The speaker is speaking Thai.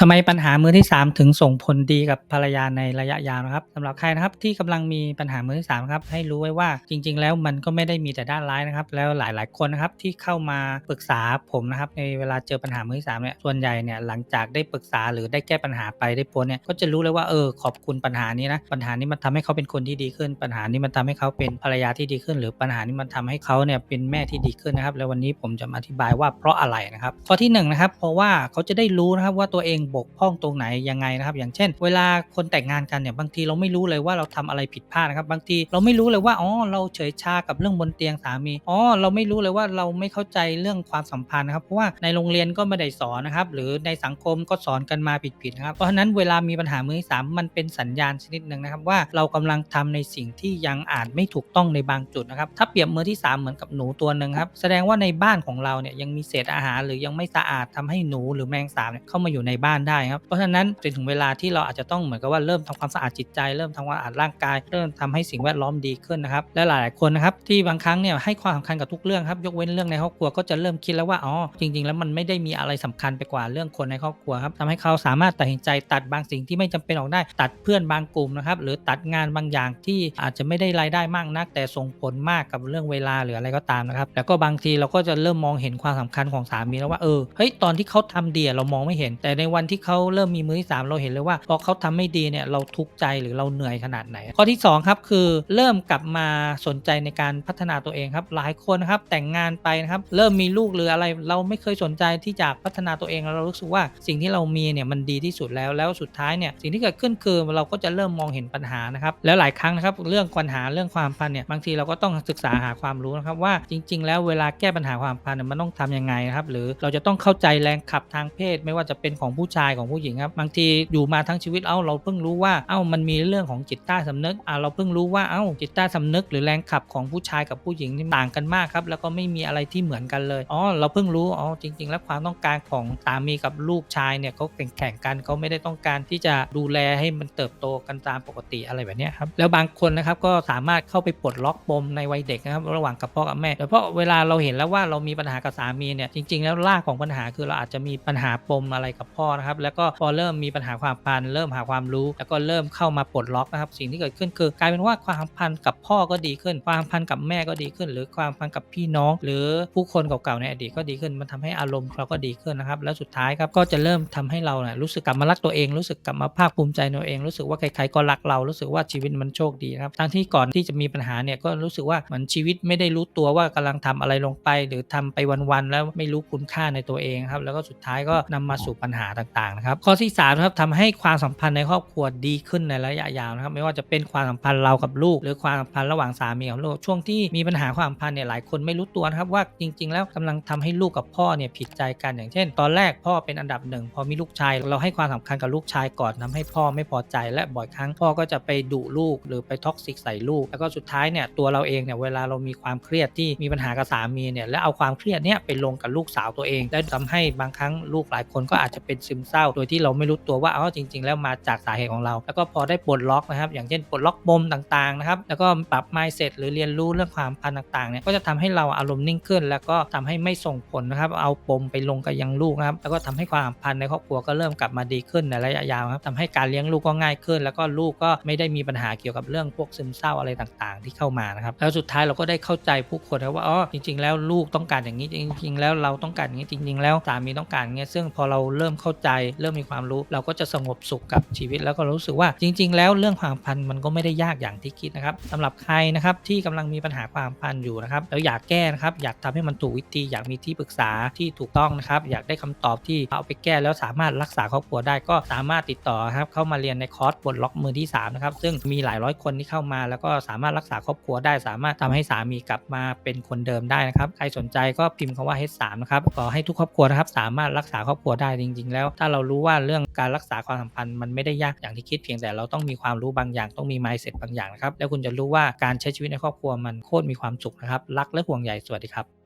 ทำไมปัญหามือที่ 3 ถึงส่งผลดีกับภรรยาในระยะยาวนะครับสำหรับใครนะครับที่กำลังมีปัญหามือที่3ครับให้รู้ไว้ว่าจริง ๆ แล้วมันก็ไม่ได้มีแต่ด้านร้ายนะครับ แล้วหลาย ๆ คนนะครับที่เข้ามาปรึกษาผมนะครับในเวลาเจอปัญหามือที่3เนี่ยส่วนใหญ่เนี่ยหลังจากได้ปรึกษาหรือได้แก้ปัญหาไปได้พ้นเนี่ยก็จะรู้เลยว่าเออขอบคุณปัญหานี้นะปัญหานี้มันทำให้เขาเป็นคนที่ดีขึ้น ปัญหานี้มันทำให้เขาเป็นภรรยาที่ดีขึ้น หรือปัญหานี้มันทำให้เขาเนี่ยเป็นแม่ที่ดีขึ้นนะครับ แล้ววันนี้ผมจะมาอธิบายว่าเพราะอะไรนะครับข้อที่1นนะครับเพราะว่าเขาจะได้รู้นะครับว่าตัวเองบกพร่องตรงไหนยังไงนะครับ อย่างเช่น เวลาคนแต่งงานกันเนี่ยบางทีเราไม่รู้เลยว่าเราทำอะไรผิดพลาดนะครับบางทีเราไม่รู้เลยว่าอ๋อเราเฉยชากับเรื่องบนเตียงสามีอ๋อเราไม่รู้เลยว่าเราไม่เข้าใจเรื่องความสัมพันธ์นะครับเพราะว่าในโรงเรียนก็ไม่ได้สอนนะครับหรือในสังคมก็สอนกันมาผิดๆนะครับเพราะฉะนั้นเวลามีปัญหามือที่สามมันเป็นสัญญาณชนิดหนึ่งนะครับว่าเรากำลังทำในสิ่งที่ยังอาจไม่ถูกต้องในบางจุดนะครับถ้าเปรียบมือที่ 3 เหมือนกับหนูตัวหนึ่งครับแสดงว่าในบ้านของเราเนี่ยยังมีเศษอาหารหรือยังไม่สะอาดทำให้หนูหรือแมงสาบเนี่ยเข้ามาอยู่ในบ้านได้ครับ เพราะฉะนั้นจนถึงเวลาที่เราอาจจะต้องเหมือนกับว่าเริ่มทำความสะอาดจิตใจ เริ่มทำความสะอาดร่างกาย เริ่มทำให้สิ่งแวดล้อมดีขึ้นนะครับ และหลายๆคนนะครับที่บางครั้งเนี่ยให้ความสำคัญกับทุกเรื่องครับยกเว้นเรื่องในครอบครัวก็จะเริ่มคิดแล้วว่าอ๋อจริง ๆ แล้วมันไม่ได้มีอะไรสำคัญไปกว่าเรื่องคนในครอบครัวครับทำให้เขาสามารถตัดสินใจตัดบางสิ่งที่ไม่จำเป็นออกได้ ตัดเพื่อนบางกลุ่มนะครับหรือตัดงานบางอย่างที่อาจจะไม่ได้รายได้มากนัก แต่ส่งผลมากกับเรื่องเวลาหรืออะไรก็ตามนะครับแล้วก็บางทีเราก็จะเริ่มมองเห็นความสำคัญของสามีแล้วว่าเออเฮ้ยตอนที่เขาทำดีเรามองไม่เห็นแต่ในวันที่เขาเริ่มมีมือที่3เราเห็นเลยว่าพอเขาทำไม่ดีเนี่ยเราทุกข์ใจหรือเราเหนื่อยขนาดไหน ข้อที่ 2 ครับ คือเริ่มกลับมาสนใจในการพัฒนาตัวเองครับ หลายคนนะครับแต่งงานไปนะครับเริ่มมีลูกหรืออะไร เราไม่เคยสนใจที่จะพัฒนาตัวเองเรารู้สึกว่าสิ่งที่เรามีเนี่ยมันดีที่สุดแล้วแล้วสุดท้ายเนี่ยสิ่งที่เกิดขึ้นคือเราก็จะเริ่มมองเห็นปัญหานะครับแล้วหลายครั้งนะครับเรื่องปัญหาเรื่องความพันเนี่ยบางทีเราก็ต้องศึกษาหาความรู้นะครับว่าจริง ๆ แล้วเวลาแก้ปัญหาความพันเนี่ยมันต้องทํำยังไงนะครับหรือเราจะต้องเข้าใจแรงขับทางเพศ ไม่ว่าจะเป็นของผู้ชายของผู้หญิงครับบางทีอยู่มาทั้งชีวิตเอ้าเราเพิ่งรู้ว่าเอ้ามันมีเรื่องของจิตใต้สำนึกอ่าเราเพิ่งรู้ว่าเอ้าจิตใต้สำนึก หรือแรงขับของผู้ชายกับผู้หญิงนี่ต่างกันมากครับแล้วก็ไม่มีอะไรที่เหมือนกันเลยอ๋อเราเพิ่งรู้อ๋อจริง ๆ แล้วความต้องการของสามีกับลูกชายเนี่ยเขาแข่งแข่งกันเขาไม่ได้ต้องการที่จะดูแลให้มันเติบโตกันตามปกติอะไรแบบนี้ครับแล้วบางคนนะครับก็สามารถเข้าไปปลดล็อกปมในวัยเด็กนะครับระหว่างกับพ่อกับแม่แต่เพราะเวลาเราเห็นแล้วว่าเรามีปัญหากับสามีเนี่ยจริง ๆ แล้วรากของปัญหาคือเราอาจจะมีปัญหาปมอะไรกับพ่อนะครับแล้วก็พอเริ่มมีปัญหาความพันเริ่มหาความรู้ แล้วก็เริ่มเข้ามาปลดล็อกนะครับสิ่งที่เกิดขึ้นคือกลายเป็นว่าความพันกับพ่อก็ดีขึ้น ความพันกับแม่ก็ดีขึ้น หรือความพันกับพี่น้อง หรือผู้คนเก่าๆในอดีตก็ดีขึ้น มันทำให้อารมณ์เราก็ดีขึ้นนะครับแล้วสุดท้ายครับก็จะเริ่มทำให้เราเนี่ยรู้สึกกลับมารักตัวเองรู้สึกกลับมาภาคภูมิใจในตัวเองรู้สึกว่าใครๆก็รักเรารู้สึกว่าชีวิตมันโชคดีครับทั้งที่ก่อนที่จะมีปัญหาเนี่ยก็รู้สึกว่าเหมือนชีวิตไม่ได้รู้ตัวว่ากำลังทำอะไรลงไป หรือทำไปวันๆแล้วไม่รู้คุณค่าในตัวเองครับแล้วก็สุดท้ายก็นำมาสู่ปัญหาต่างๆนะครับ ข้อที่3ครับทำให้ความสัมพันธ์ในครอบครัวดีขึ้นในระยะยาวนะครับ ไม่ว่าจะเป็นความสัมพันธ์เรากับลูก หรือความสัมพันธ์ระหว่างสามีกับลูกช่วงที่มีปัญหาความสัมพันธ์เนี่ยหลายคนไม่รู้ตัวนะครับว่าจริง ๆ แล้วกำลังทำให้ลูกกับพ่อเนี่ยผิดใจกันอย่างเช่น ตอนแรกพ่อเป็นอันดับหนึ่งพอมีลูกชาย เราให้ความสำคัญกับลูกชายก่อนทำให้พ่อไม่พอใจ และบ่อยครั้งพ่อก็จะไปดุลูกหรือไปท็อกซิกใส่ลูก แล้วก็สุดท้ายเนี่ยตัวเราเองเนี่ยเวลาเรามีความเครียดที่มีปัญหากับสามีเนี่ยแล้วเอาความเครียดเนี่ยไปลงกับลูกสาวตัวเอง แล้วทำให้บางครั้งลูกหลายคนก็อาจจะเป็นซึมเศร้า โดยที่เราไม่รู้ตัวว่าอ๋อจริง ๆ แล้วมาจากสาเหตุของเรา แล้วก็พอได้ปลดล็อกนะครับ อย่างเช่นปลดล็อกปมต่างๆนะครับ แล้วก็ปรับ mindset หรือเรียนรู้เรื่องความพันต่างๆเนี่ย ก็จะทำให้เราอารมณ์นิ่งขึ้น แล้วก็ทำให้ไม่ส่งผลนะครับ เอาปมไปลงกับยังลูกนะครับ แล้วก็ทำให้ความพันในครอบครัวก็เริ่มกลับมาดีขึ้นในระยะยาวครับทำให้การเลี้ยงลูกก็ง่ายขึ้น แล้วก็ลูกก็ไม่ได้มีปัญหาเกี่ยวกับเรื่องพวกซึมเศร้าอะไรต่างๆ ที่เข้ามานะครับ แล้วสุดท้ายเราก็ได้เข้าใจผู้คนนะว่าอ๋อจริง ๆ แล้วลูกต้องการอย่างนี้จริง ๆ แล้วเราต้องการอย่างนี้จริง ๆ แล้วสามีต้องการอย่างนี้ซึ่งพอเราเริ่มเข้าใจเริ่มมีความรู้เราก็จะสงบสุขกับชีวิต แล้วก็รู้สึกว่าจริง ๆ แล้วเรื่องความพันมันก็ไม่ได้ยากอย่างที่คิดนะครับสำหรับใครนะครับที่กำลังมีปัญหาความพันอยู่นะครับแล้วอยากแก้นะครับอยากทำให้มันถูกวิธีอยากมีที่ปรึกษาที่ถูกต้องนะครับอยากได้คำตอบที่เอาไปแก้แล้วสามารถรักษาครอบครัวได้ก็สามารถติดต่อครับเข้ามาเรียนในคอร์สปลดล็อกมือที่3นะครับซึ่งมีหลายร้อยคนที่เข้ามา แล้วก็สามารถรักษาครอบครัวได้ สามารถทำให้สามีกลับมาเป็นคนเดิมได้นะครับใครสนใจก็พิมพ์คำว่า H3 นะครับขอให้ทุกครอบครัวนะครับสามารถรักษาครอบครัวได้จริง ๆ แล้วถ้าเรารู้ว่าเรื่องการรักษาความสัมพันธ์มันไม่ได้ยากอย่างที่คิดเพียงแต่เราต้องมีความรู้บางอย่างต้องมี mindset บางอย่างนะครับแล้วคุณจะรู้ว่าการใช้ชีวิตในครอบครัวมันโคตรมีความสุขนะครับรักและห่วงใยสวัสดีครับ